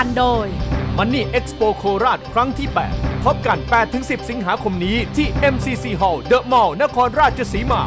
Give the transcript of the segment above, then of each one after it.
การโดย Money Expo โคราชครั้งที่ 8 พบกัน 8-10 สิงหาคมนี้ที่ MCC Hall The Mall นครราชสีมา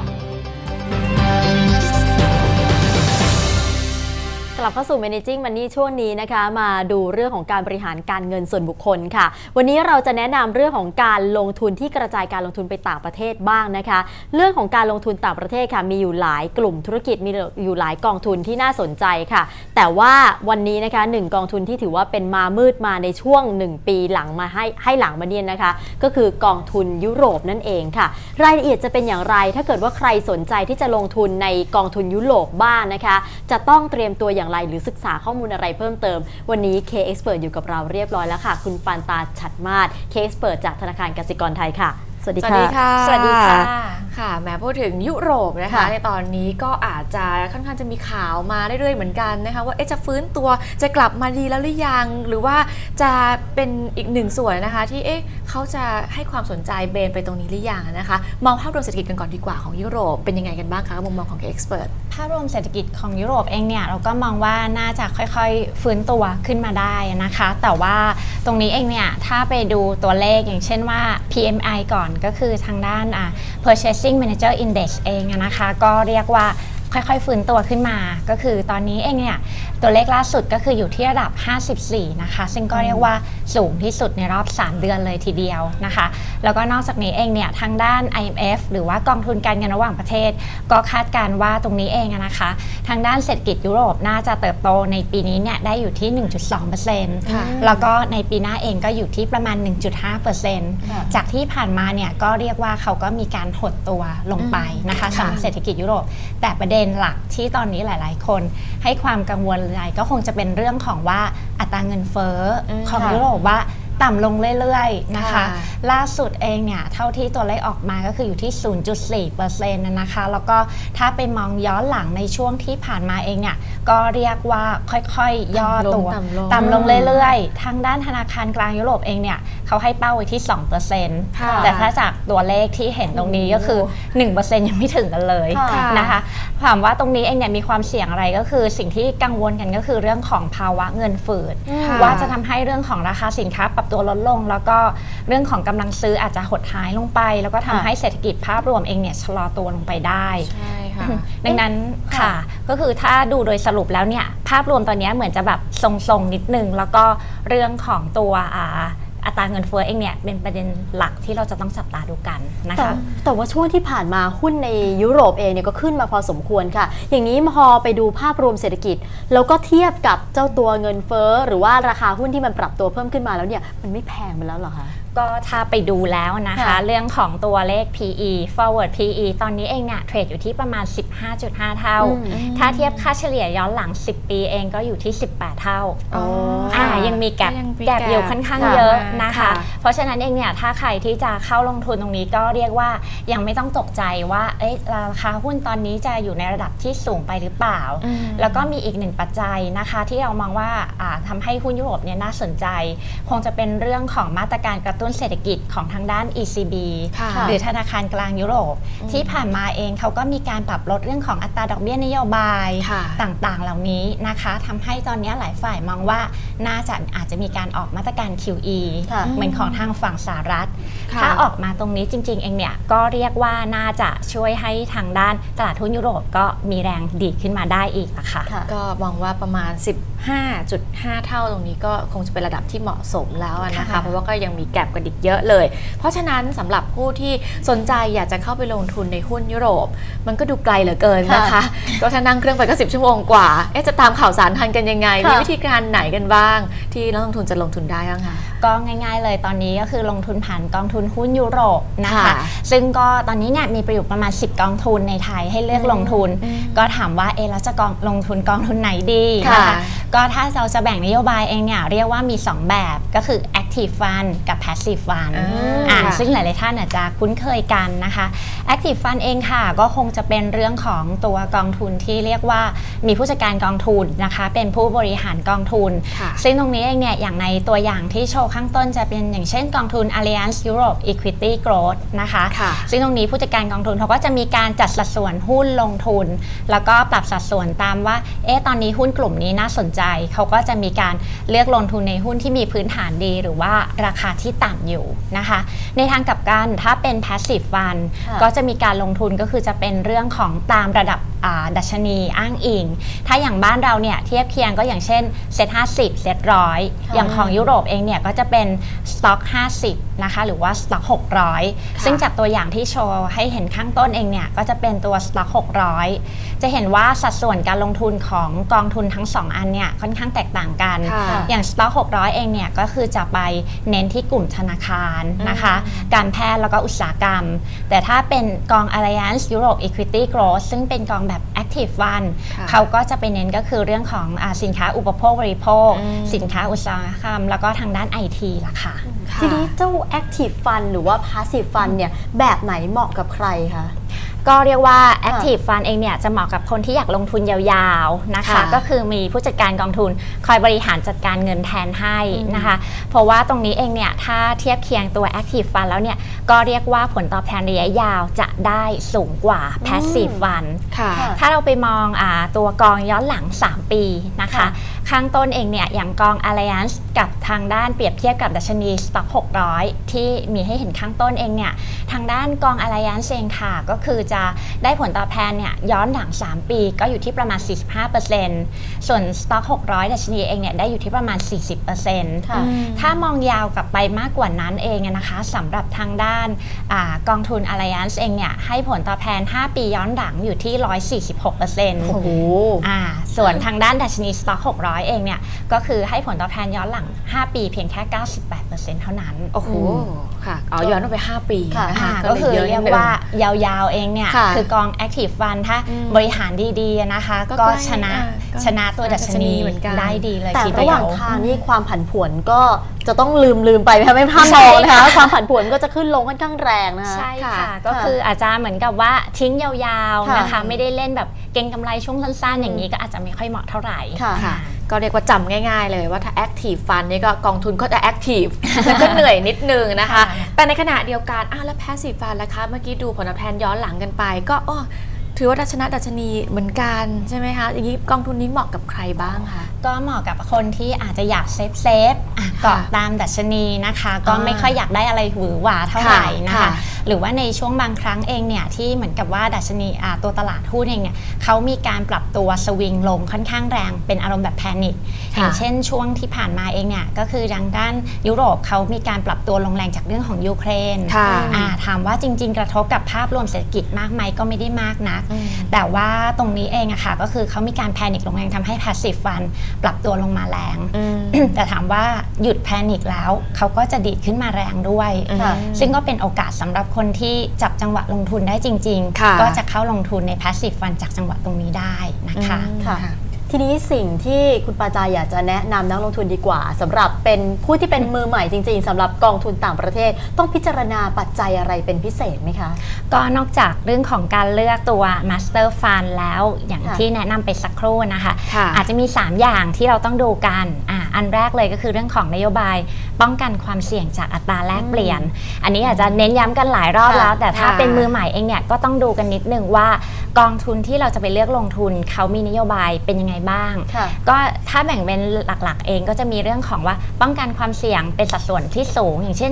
ลับเข้าสู่ Managing Money ช่วงนี้นะคะ มาดูเรื่องของการบริหารการเงินส่วนบุคคลค่ะ วันนี้เราจะแนะนำเรื่องของการลงทุนที่กระจายการลงทุนไปต่างประเทศบ้างนะคะ เรื่องของการลงทุนต่างประเทศค่ะ มีอยู่หลายกลุ่มธุรกิจมีอยู่หลายกองทุนที่น่าสนใจค่ะ แต่ว่าวันนี้นะคะหนึ่งกองทุนที่ถือว่าเป็นมามืดมาในช่วง 1 ปีหลังมาให้ให้หลังมาเนี่ยนะคะ ก็คือกองทุนยุโรปนั่นเองค่ะ รายละเอียดจะเป็นอย่างไร ถ้าเกิดว่าใครสนใจที่จะลงทุนในกองทุนยุโรปบ้างนะคะ จะต้องเตรียมตัวอย่างไร หรือศึกษาข้อมูลอะไรเพิ่มเติม วันนี้ K Expert อยู่กับเราเรียบร้อยแล้วค่ะ คุณปานตาฉัดมาศ K Expert จากธนาคารกสิกรไทยค่ะ สวัสดีสวัสค่ะดีค่ะ สวัสดีค่ะ ค่ะแหม้พูดถึงยุโรปนะคะค่ะในตอนนี้ก็อาจจะค่อนข้างจะมีข่าวมาเรื่อยๆเหมือนกันนะคะ ว่าเอ๊ะจะฟื้นตัวจะกลับมาดีแล้วหรือยัง หรือว่าจะเป็นอีกหนึ่งส่วนนะคะ ที่เอ๊ะเขาจะให้ความสนใจเบนไปตรงนี้หรือยังนะคะ มองภาพรวมเศรษฐกิจกันก่อนดีกว่าของยุโรปเป็นยังไงกันบ้างคะมุมมองของ Expert ภาพรวมเศรษฐกิจของยุโรปเองเนี่ยเราก็มองว่าน่าจะค่อยๆฟื้นตัวขึ้นมาได้นะคะ แต่ว่า ตรงนี้เองเนี่ย ถ้าไปดูตัวเลขอย่างเช่นว่า PMI ก่อนก็คือทางด้านอ่า Purchasing Manager Index เองนะคะ ก็เรียกว่า ค่อยๆ ฟื้นตัวขึ้นมา ก็คือตอนนี้เองเนี่ยตัวเลขล่าสุดก็คืออยู่ที่ระดับ 54 นะคะ ซึ่งก็เรียกว่าสูงที่สุดในรอบ 3 เดือนเลยทีเดียวนะคะ แล้วก็นอกจากนี้เองเนี่ยทางด้าน IMF หรือว่ากองทุนการเงินระหว่างประเทศ ก็คาดการณ์ว่าตรงนี้เองอะนะคะ ทางด้านเศรษฐกิจยุโรปน่าจะเติบโตในปีนี้เนี่ยได้อยู่ที่ 1.2%ค่ะแล้วก็ในปีหน้าเองก็อยู่ที่ประมาณค่ะ1.5%จากที่ผ่านมาเนี่ยก็เรียกว่าเขาก็มีการหดตัวลงไปนะคะค่ะสำหรับเศรษฐกิจยุโรปแต่ประเด็นหลักที่ตอนนี้หลายๆ คน ให้ความกังวลใจก็คงจะเป็นเรื่องของว่าอัตราเงินเฟ้ออมของค่ะยุโรปว่า ต่ำลงเรื่อยๆนะคะ ค่ะ ล่าสุดเองเนี่ยเท่าที่ตัวเลขออกมาก็คืออยู่ที่ 0.4%นะนะคะ แล้วก็ถ้าไปมองย้อนหลังในช่วงที่ผ่านมาเองเนี่ยก็เรียกว่าค่อยๆย่อตัว ต่ำลงต่ำลงเรื่อยๆ ทางด้านธนาคารกลางยุโรปเองเนี่ยเขาให้เป้าไว้ที่ ค่ะ2%แต่ถ้าจากตัวเลขที่เห็นตรงนี้ก็คือ 1%ยังไม่ถึงกันเลยค่ะ นะคะ ถามว่าตรงนี้เองเนี่ยมีความเสี่ยงอะไรก็คือ สิ่งที่กังวลกันก็คือเรื่องของภาวะเงินฝืด ค่ะ ว่าจะทำให้เรื่องของราคาสินค้าปรับตัวลดลง แล้วก็เรื่องของกำลังซื้ออาจจะหดหายลงไป แล้วก็ทำค่ะให้เศรษฐกิจภาพรวมเองเนี่ยชะลอตัวลงไปได้ใช่ค่ะดังนั้นค่ะค่ะ ก็คือถ้าดูโดยสรุปแล้วเนี่ยภาพรวมตอนนี้เหมือนจะแบบทรงๆนิดนึงแล้วก็เรื่องของตัวอ่า อัตราเงินเฟ้อเองเนี่ยเป็นประเด็นหลักที่เราจะต้องจับตาดูกันนะแต่คะ แต่ว่าช่วงที่ผ่านมาหุ้นในยุโรปเองเนี่ยก็ขึ้นมาพอสมควรค่ะ อย่างนี้พอไปดูภาพรวมเศรษฐกิจ แล้วก็เทียบกับเจ้าตัวเงินเฟ้อหรือว่าราคาหุ้นที่มันปรับตัวเพิ่มขึ้นมาแล้วเนี่ยมันไม่แพงไปแล้วเหรอคะ ก็ถ้าไปดูแล้วนะคะ ค่ะเรื่องของตัวเลข PE forward PE ตอนนี้เองเนี่ยเทรดอยู่ที่ประมาณ 15.5 เท่า อืม ถ้าเทียบค่าเฉลี่ยย้อนหลัง 10 ปีเองก็อยู่ที่ 18 เท่าอ๋ออ่าค่ะยังมีแกลบยังมีแกลบแกลบอยู่ค่อนข้างค่ะเยอะมานะคะ ค่ะ เพราะฉะนั้นเองเนี่ยถ้าใครที่จะเข้าลงทุนตรงนี้ก็เรียกว่ายังไม่ต้องตกใจว่าเอ๊ะราคาหุ้นตอนนี้จะอยู่ในระดับที่สูงไปหรือเปล่า อืม แล้วก็มีอีกหนึ่งปัจจัยนะคะที่เรามองว่าอ่าทำาให้หุ้นยุโรปเนี่ยน่าสนใจ คงจะเป็นเรื่องของมาตรการกระตุ้นเศรษฐกิจของทางด้าน ECB ค่ะหรือธนาคารกลางยุโรป ที่ผ่านมาเองเขาก็มีการปรับลดเรื่องของอัตราดอกเบี้ยนโยบายค่ะต่างๆ เหล่านี้นะคะทำให้ตอนนี้หลายฝ่ายมองว่าน่าจะอาจจะมีการออกมาตรการ QE ค่ะเหมือนของทางฝั่งสหรัฐค่ะถ้าออกมาตรงนี้จริง ๆ เองเนี่ยก็เรียกว่าน่าจะช่วยให้ทางด้านตลาดหุ้นยุโรปก็มีแรงดีดขึ้นมาได้อีกอะค่ะค่ะก็มองว่าประมาณ 15.5 เท่าตรงนี้ก็คงจะเป็นระดับที่เหมาะสมแล้วอะนะคะค่ะเพราะว่าก็ยังมีแก็บกันอีกเยอะเลย เพราะฉะนั้นสำหรับผู้ที่สนใจอยากจะเข้าไปลงทุนในหุ้นยุโรป มันก็ดูไกลเหลือเกินนะคะค่ะก็ถ้านั่งเครื่องไปก็10ชั่วโมงกว่า เอ๊ะจะตามข่าวสารทันกันยังไงค่ะมีวิธีการไหนกันบ้าง ที่นักลงทุนจะลงทุนได้บ้างคะ ก็ง่าย ๆ เลยตอนนี้ก็คือลงทุนผ่านกองทุนหุ้นยุโรปนะคะ ค่ะซึ่งก็ตอนนี้เนี่ยมีประโยชน์ประมาณ 10 กองทุนในไทยให้เลือกลงทุน อืมก็ถามว่าเอะแล้วจะกองลงทุนกองทุนไหนดีค่ะนะคะก็ถ้าเราจะแบ่งนโยบายเองเนี่ยเรียกว่ามี 2 แบบก็คือ active Active Fund กับ Passive Fund อ่าอ่าค่ะซึ่งหลาย ๆ ท่านอาจจะคุ้นเคยกันนะคะ Active Fund เองค่ะก็คงจะเป็นเรื่องของตัวกองทุนที่เรียกว่ามีผู้จัดการกองทุนนะคะ เป็นผู้บริหารกองทุนค่ะซึ่งตรงนี้เองเนี่ยอย่างในตัวอย่างที่โชว์ข้างต้นจะเป็นอย่างเช่นกองทุน Allianz Europe Equity Growth นะคะค่ะซึ่งตรงนี้ผู้จัดการกองทุนเขาก็จะมีการจัดสัดส่วนหุ้นลงทุน แล้วก็ปรับสัดส่วนตามว่าเอ๊ะตอนนี้หุ้นกลุ่มนี้น่าสนใจ เขาก็จะมีการเลือกลงทุนในหุ้นที่มีพื้นฐานดีหรือว่าราคาที่ต่ำอยู่นะคะ ในทางกลับกันถ้าเป็น passive fund ค่ะก็จะมีการลงทุนก็คือจะเป็นเรื่องของตามระดับอ่า ดัชนีอ้างอิง ถ้าอย่างบ้านเราเนี่ยเทียบเคียงก็อย่างเช่นเซ็ต50เซ็ตร้อยอย่างของยุโรปเองเนี่ยก็จะเป็นสต็อก50 นะคะ หรือว่าสต็อก600 ซึ่งจากตัวอย่างที่โชว์ให้เห็นข้างต้นเองเนี่ยก็จะเป็นตัวสต็อก600 จะเห็นว่าสัดส่วนการลงทุนของกองทุนทั้ง 2 อันเนี่ยค่อนข้างแตกต่างกันค่ะอย่างสต็อก600 เองเนี่ยก็คือจะไปเน้นที่กลุ่มธนาคารนะคะ การแพทย์แล้วก็อุตสาหกรรม แต่ถ้าเป็นกอง Alliance Europe Equity Growth ซึ่งเป็นกองแบบ Active Fund ค่ะเขาก็จะไปเน้นก็คือเรื่องของอาสินค้าอุปโภคบริโภค อืม สินค้าอุตสาหกรรม แล้วก็ทางด้านไอทีล่ะค่ะค่ะทีนี้เจ้า Active Fund หรือว่า Passive Fund เนี่ยแบบไหนเหมาะกับใครคะ ก็เรียกว่า Active Fund เองเนี่ยจะเหมาะกับคนที่อยากลงทุนยาวๆนะคะ ค่ะก็คือมีผู้จัดการกองทุนคอยบริหารจัดการเงินแทนให้นะคะ เพราะว่าตรงนี้เองเนี่ยถ้าเทียบเคียงตัว Active Fund แล้วเนี่ยก็เรียกว่าผลตอบแทนระยะยาวจะได้สูงกว่า Passive Fund ค่ะค่ะถ้าเราไปมองอาตัวกองย้อนหลัง 3 ปีนะคะ ค่ะข้างต้นเองเนี่ยอย่างกอง Alliance กับทางด้านเปรียบเทียบกับดัชนี Stock 600 ที่มีให้เห็นข้างต้นเองเนี่ยทางด้านกอง Alliance เองค่ะก็คือจะได้ผลตอบแทนเนี่ยย้อนหลัง 3 ปีก็อยู่ที่ประมาณ 45%ส่วน Stock 600 ดัชนีเองเนี่ยได้อยู่ที่ประมาณ 40%ค่ะถ้ามองยาวกลับไปมากกว่านั้นเองอะนะคะสำหรับทางด้านอากองทุน Alliance เองเนี่ยให้ผลตอบแทน 5 ปีย้อนหลังอยู่ที่ 146%โอ้โหอ่าส่วนทางด้านดัชนี Stock 600เองเนี่ยก็คือให้ผลตอบแทนย้อนหลัง 5 ปีเพียงแค่ 98%เท่านั้น โอ้โห ค่ะเอาย้อนออกไป 5 ปีค่ะนะคะอ่าก็ก็เลยคือเยอะเรียกนิดนึงว่ายาวๆเองเนี่ยค่ะคือกอง Active Fund ถ้าอืมบริหารดีๆนะคะ ก็ก็ใกล้ชนะอ่าก็ชนะตัวดัชนีดัชนีเหมือนกันได้ดีเลยแต่ทีเดียวระหว่างทางนี่ความผันผวนก็จะต้องลืมลืมไปไหมคะไม่พลาดใช่มองนะคะค่ะความผันผวนก็จะขึ้นลงค่อนข้างแรงนะคะ ใช่ค่ะ ค่ะก็คืออาจจะเหมือนกับว่าทิ้งยาวๆค่ะนะคะไม่ได้เล่นแบบเก็งกำไรช่วงสั้นๆ อย่างนี้ก็อาจจะไม่ค่อยเหมาะเท่าไหร่ ค่ะ ค่ะก็เรียกว่าจำง่ายๆเลยว่าถ้า Active Fund นี่ก็กองทุนก็จะ Active แล้วก็เหนื่อยนิดนึงนะคะ ค่ะ แต่ในขณะเดียวกันอะแล้ว Passive Fund ล่ะคะ เมื่อกี้ดูผลตอบแทนย้อนหลังกันไป ก็อ้อ ถือว่าดัชนะดัชนีเหมือนกันใช่ไหมคะอย่างนี้กองทุนนี้เหมาะกับใครบ้างคะ ก็เหมาะกับคนที่อาจจะอยากเซฟเซฟอะเกาะตามดัชนีนะคะ ก็อ่าไม่ค่อยอยากได้อะไรหวือหวาเท่าไหร่นะค่ะคะ หรือว่าในช่วงบางครั้งเองเนี่ยที่เหมือนกับว่าดัชนีอ่าตัวตลาดหุ้นเองเนี่ยเขามีการปรับตัวสวิงลงค่อนข้างแรงเป็นอารมณ์แบบแพนิคอย่างเช่นช่วงที่ผ่านมาเองเนี่ยก็คือทางด้านยุโรปเขามีการปรับตัวลงแรงจากเรื่องของยูเครนค่ะอ่าถามว่าจริง ๆ กระทบกับภาพรวมเศรษฐกิจมากไหมก็ไม่ได้มากนักอืมแต่ว่าตรงนี้เองอะค่ะก็คือเขามีการแพนิคลงแรงทำให้ passive fund ปรับตัวลงมาแรงอืมแต่ถามว่าหยุดแพนิคแล้วเขาก็จะดีดขึ้นมาแรงด้วยค่ะซึ่งก็เป็นโอกาสสำหรับคนที่จับจังหวะลงทุนได้จริงค่ะๆก็จะเข้าลงทุนใน passive fund จากจังหวะตรงนี้ได้นะคะอืมค่ะ ทีนี้สิ่งที่คุณปาจาอยากจะแนะนำนักลงทุนดีกว่าสำหรับเป็นผู้ที่เป็นมือใหม่จริง ๆสำหรับกองทุนต่างประเทศ ต้องพิจารณาปัจจัยอะไรเป็นพิเศษไหมคะ ก็นอกจากเรื่องของการเลือกตัว Master Fund แล้วอย่างค่ะที่แนะนำไปสักครู่นะคะ ค่ะ อาจจะมี 3 อย่างที่เราต้องดูกันอะอันแรกเลยก็คือเรื่องของนโยบายป้องกันความเสี่ยงจากอัตราแลกเปลี่ยน อันนี้อาจจะเน้นย้ำกันหลายรอบค่ะแล้ว แต่ถ้าค่ะ เป็นมือใหม่เองเนี่ยก็ต้องดูกันนิดนึงว่า กองทุนที่เราจะไปเลือกลงทุนเขามีนโยบายเป็นยังไงบ้าง ค่ะ ก็ถ้าแบ่งเป็นหลักๆ เองก็จะมีเรื่องของว่าป้องกันความเสี่ยงเป็นสัดส่วนที่สูง อย่างเช่น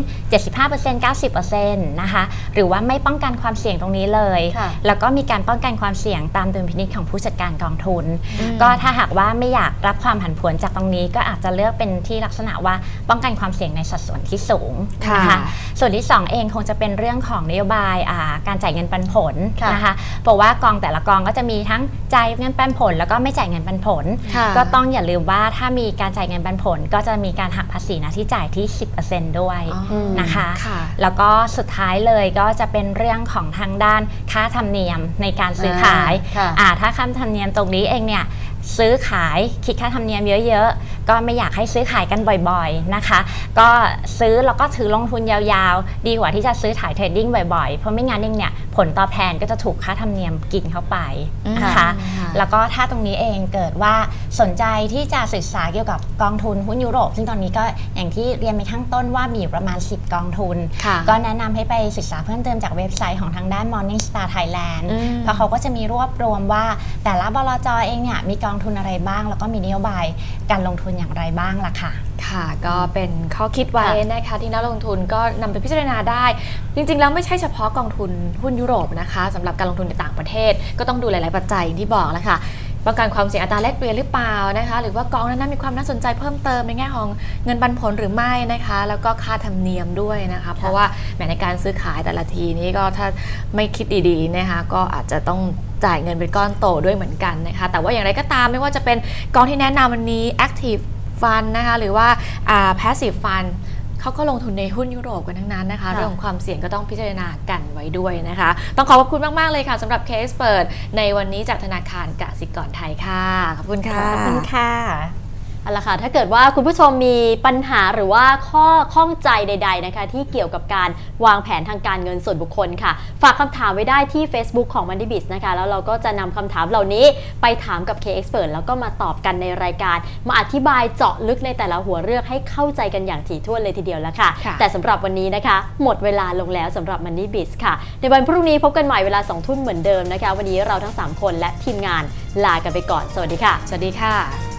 75% 90%นะคะหรือว่าไม่ป้องกันความเสี่ยงตรงนี้เลย ค่ะแล้วก็มีการป้องกันความเสี่ยงตามดุลพินิจของผู้จัดการกองทุน อืม ก็ถ้าหากว่าไม่อยากรับความผันผวนจากตรงนี้ ก็อาจจะเลือกเป็นที่ลักษณะว่าป้องกันความเสี่ยงในสัดส่วนที่สูงนะค่ะ คะ ส่วนที่ 2 เองคงจะเป็นเรื่องของนโยบายอ่าการจ่ายเงินปันผลค่ะ นะคะเพราะว่ากองแต่ละกองก็จะมีทั้งจ่ายเงินปันผล แล้วก็ไม่จ่ายเงินปันผล ค่ะก็ต้องอย่าลืมว่าถ้ามีการจ่ายเงินปันผล ก็จะมีการหักภาษีหนะที่จ่ายที่ 10%ด้วยอ๋อนะคะ ค่ะ แล้วก็สุดท้ายเลยก็จะเป็นเรื่องของทางด้านค่าธรรมเนียมในการซื้อขาย อ่าค่ะอ่าถ้าค่าธรรมเนียมตรงนี้เองเนี่ย ซื้อขายคิดค่าธรรมเนียมเยอะๆ ก็ไม่อยากให้ซื้อขายกันบ่อยๆนะคะ ก็ซื้อแล้วก็ถือลงทุนยาวๆ ดีกว่าที่จะซื้อขายเทรดดิ้งบ่อยๆ เพราะไม่งั้นเองเนี่ยผลตอบแทนก็จะถูกค่าธรรมเนียมกินเข้าไปนะคะอืมค่ะแล้วก็ถ้าตรงนี้เองเกิดว่าสนใจที่จะศึกษาเกี่ยวกับกองทุนหุ้นยุโรป ซึ่งตอนนี้ก็อย่างที่เรียนไปข้างต้นว่ามีอยู่ประมาณ 10 กองทุนค่ะก็แนะนำให้ไปศึกษาเพิ่มเติมจากเว็บไซต์ของทางด้าน Morningstar Thailand อืมเพราะเขาก็จะมีรวบรวมว่าแต่ละบลจเองเนี่ยมีกองทุนอะไรบ้าง แล้วก็มีนโยบายการลงทุนอย่างไรบ้างล่ะค่ะค่ะก็เป็นข้อคิดไว้ค่ะนะคะที่นักลงทุนก็นำไปพิจารณาได้ จริง ๆ แล้วไม่ใช่เฉพาะกองทุนหุ้นยุโรปนะคะสำหรับการลงทุนในต่างประเทศ ก็ต้องดูหลาย ๆ ปัจจัยอย่างที่บอกแล้วค่ะ ป้องกันความเสี่ยงอัตราแลกเปลี่ยนหรือเปล่านะคะ หรือว่ากองนั้นๆมีความน่าสนใจเพิ่มเติมในแง่ของเงินปันผลหรือไม่นะคะ แล้วก็ค่าธรรมเนียมด้วยนะคะ เพราะว่าแหมในการซื้อขายแต่ละทีนี้ก็ถ้าไม่คิดดีๆนะคะก็อาจจะต้องจ่ายเงินเป็นก้อนโตด้วยเหมือนกันนะคะ แต่ว่าอย่างไรก็ตามไม่ว่าจะเป็นกองที่แนะนำวันนี้ Active ฟันนะคะหรือว่าอ่า passive fund เขาก็ลงทุนในหุ้นยุโรปกันทั้งนั้นนะคะค่ะเรื่องของความเสี่ยงก็ต้องพิจารณากันไว้ด้วยนะคะ ต้องขอขอบคุณมาก ๆ เลยค่ะสำหรับเคสเปิดในวันนี้จากธนาคารกสิกรไทยค่ะ ขอบคุณค่ะ ขอบคุณค่ะ เอาละค่ะ ถ้าเกิดว่าคุณผู้ชมมีปัญหาหรือว่าข้อข้องใจใด ๆนะคะ ที่เกี่ยวกับการวางแผนทางการเงินส่วนบุคคลค่ะ ฝากคำถามไว้ได้ที่ Facebook ของ Money Biz นะคะ แล้วเราก็จะนำคำถามเหล่านี้ไปถามกับ K Expert แล้วก็มาตอบกันในรายการ มาอธิบายเจาะลึกในแต่ละหัวเรื่องให้เข้าใจกันอย่างถี่ถ้วนเลยทีเดียวแล้วค่ะค่ะแต่สำหรับวันนี้นะคะ หมดเวลาลงแล้วสำหรับ Money Biz ค่ะ ในวันพรุ่งนี้พบกันใหม่เวลา2ทุ่มเหมือนเดิมนะคะ วันนี้เราทั้งสามคนและทีมงานลากันไปก่อน สวัสดีค่ะ สวัสดีค่ะ